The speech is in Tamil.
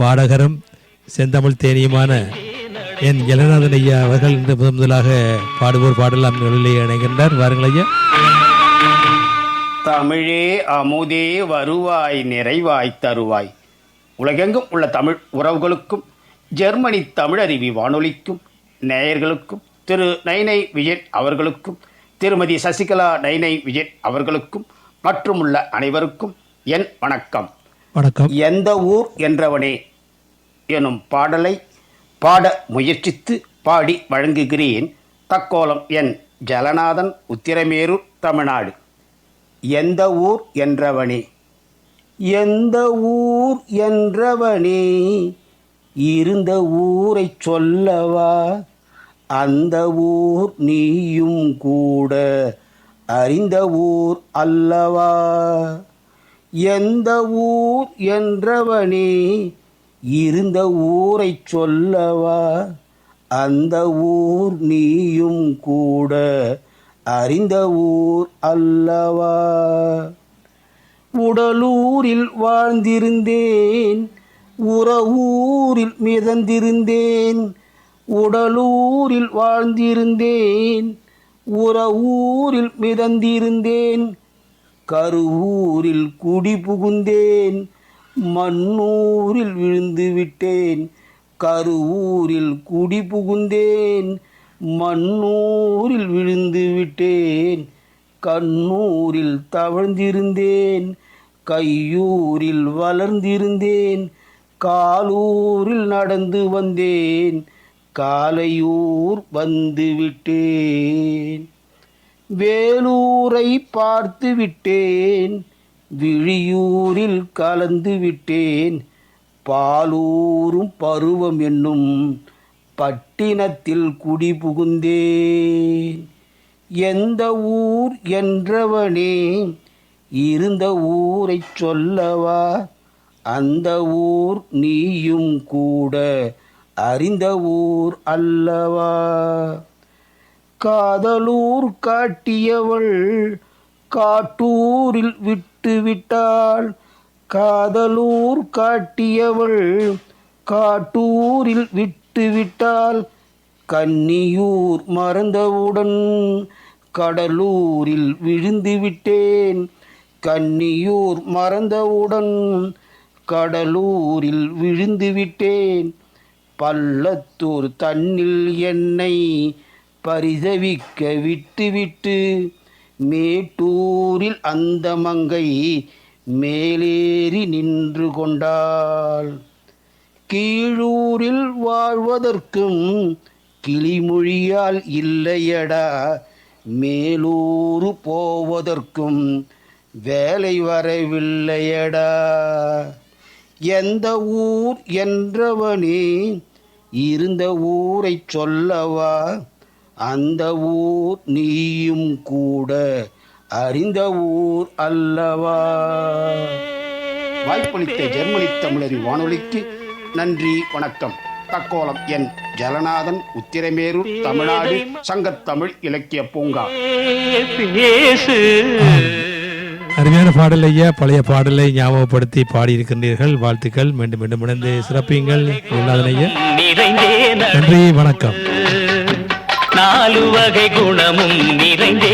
பாடகரும் செந்தமிழ் தேனியுமான என் ஜலநாதன் ஐயா அவர்கள் இன்று முதன் முதலாக பாடுவோர் பாடலாம் நிலையிலே இணைகின்றார். வாருங்கள் ஐயா. தமிழே அமுதே வருவாய் நிறைவாய் தருவாய். உலகெங்கும் உள்ள தமிழ் உறவுகளுக்கும் ஜெர்மனி தமிழருவி வானொலிக்கும் நேயர்களுக்கும் திரு நைனை விஜய் அவர்களுக்கும் திருமதி சசிகலா நைனை விஜய் அவர்களுக்கும் மற்றும் உள்ள அனைவருக்கும் என் வணக்கம். வணக்கம். எந்த ஊர் என்றவனே எனும் பாடலை பாட முயற்சித்து பாடி வழங்குகிறேன். தக்கோலம் என் ஜலநாதன் உத்திரமேரூர் தமிழ்நாடு. எந்த ஊர் என்றவனே? எந்த ஊர் என்றவனே? இருந்த ஊரைச் சொல்லவா? அந்த ஊர் நீயும் கூட அறிந்த ஊர் அல்லவா? எந்த ஊர் என்றவனே? இருந்த ஊரைச் சொல்லவா? அந்த ஊர் நீயும் கூட அறிந்த ஊர் அல்லவா? உடலூரில் வாழ்ந்திருந்தேன் உறவூரில் மிதந்திருந்தேன் உடலூரில் வாழ்ந்திருந்தேன் உறவூரில் மிதந்திருந்தேன் கருவூரில் குடி புகுந்தேன் மண்ணூரில் விழுந்து விட்டேன் கருவூரில் குடி புகுந்தேன். மண்ணூரில் விழுந்து விட்டேன் கண்ணூரில் தவழ்ந்திருந்தேன். கையூரில் வளர்ந்திருந்தேன் காலூரில் நடந்து வந்தேன். காலையூர் வந்து விட்டேன். வேலூரை பார்த்து விட்டேன். விழியூரில் கலந்து விட்டேன். பாலூரும் பருவம் என்னும் பட்டினத்தில் குடி புகுந்தேன். எந்த ஊர் என்றவனே இருந்த ஊரைச் சொல்லவா? அந்த ஊர் நீயும் கூட அறிந்த ஊர் அல்லவா? காதலூர் காட்டியவள் காட்டூரில் விட்டுவிட்டாள். காதலூர் காட்டியவள் காட்டூரில் விட்டுவிட்டாள். கன்னியூர் மறந்தவுடன் கடலூரில் விழுந்து விட்டேன் கன்னியூர் மறந்தவுடன் கடலூரில் விழுந்து விட்டேன் பள்ளத்தூர் தன்னில் என்னை பரிதவிக்க விட்டுவிட்டு மேட்டூரில் அந்த மங்கை மேலேறி நின்று கொண்டாள். கீழூரில் வாழ்வதற்கும் கிளிமொழியால் இல்லையடா மேலூரு போவதற்கும் வேலை வரவில்லையடா. எந்த ஊர் என்றவனே இருந்த ஊரைச் சொல்லவா அந்த ஊர் நீயும் கூட அறிந்த ஊர் அல்லவா? வாய்ப்பளித்த ஜெர்மனி தமிழரி வானொலிக்கு நன்றி வணக்கம். தக்கோலம் என் ஜலநாதன் உத்திரமேரூர் தமிழ்நாடு சங்கத்தமிழ் இலக்கிய பூங்கா. அருமையான பாடல் ஐயா பழைய பாடலை ஞாபகப்படுத்தி பாடியிருக்கின்றீர்கள். வாழ்த்துக்கள் மீண்டும் மீண்டும் இணைந்து சிறப்பியுங்கள். ஐயா. நன்றி வணக்கம். நாலு வகை குணமும் நிறைந்தே